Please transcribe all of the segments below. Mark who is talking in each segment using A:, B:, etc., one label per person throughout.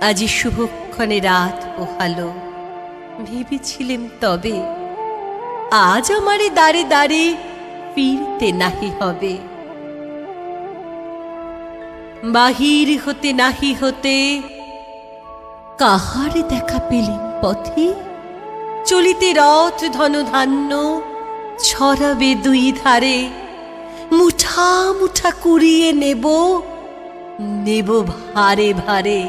A: আজি শুভক্ষণে রাত পোহালো। ভেবেছিলেম তবে, আজ আমারে দাঁড়ে দাঁড়ে ফিরতে নাহি হবে। বাহির হতে নাহি হতে কাহার দেখা পেলেন পথে? চলিতে রথ ধন ধান্য ছড়াবে দুই ধারে। মুঠা মুঠা কুড়িয়ে নেব নেব ভারে ভারে।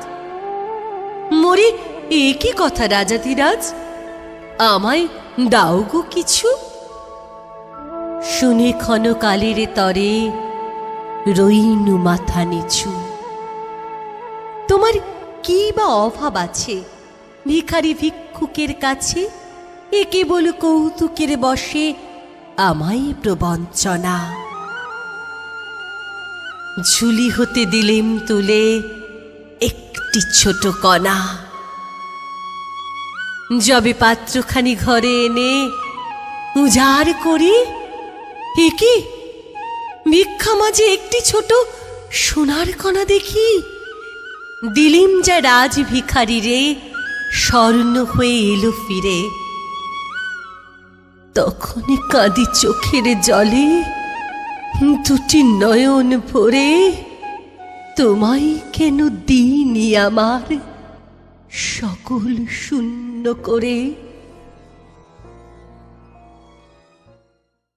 A: মরে, এ কি কথা রাজাধিরাজ আমায় দাও গো কিছু। শুনে ক্ষণকালের তরে রইনু মাথা নিচু। তোমার কি বা অভাব আছে ভিখারি ভিক্ষুকের কাছে? এ কেবল কৌতুকের বসে আমায় প্রবঞ্চনা। ঝুলি হতে দিলেম তুলে একটি ছোট কণা। যবে পাত্রখানি ঘরে এনে উজাড় করি, এ কি? ভিক্ষা মাঝে একটি ছোট সোনার কণা দেখি। দিলিম যা রাজ ভিখারি রে, স্বর্ণ হয়ে এলো ফিরে। তখনই কাঁদি চোখের জলে, দুটি নয়ন ভরে তোমায় কেন দিনই আমার? সকল শূন্য করে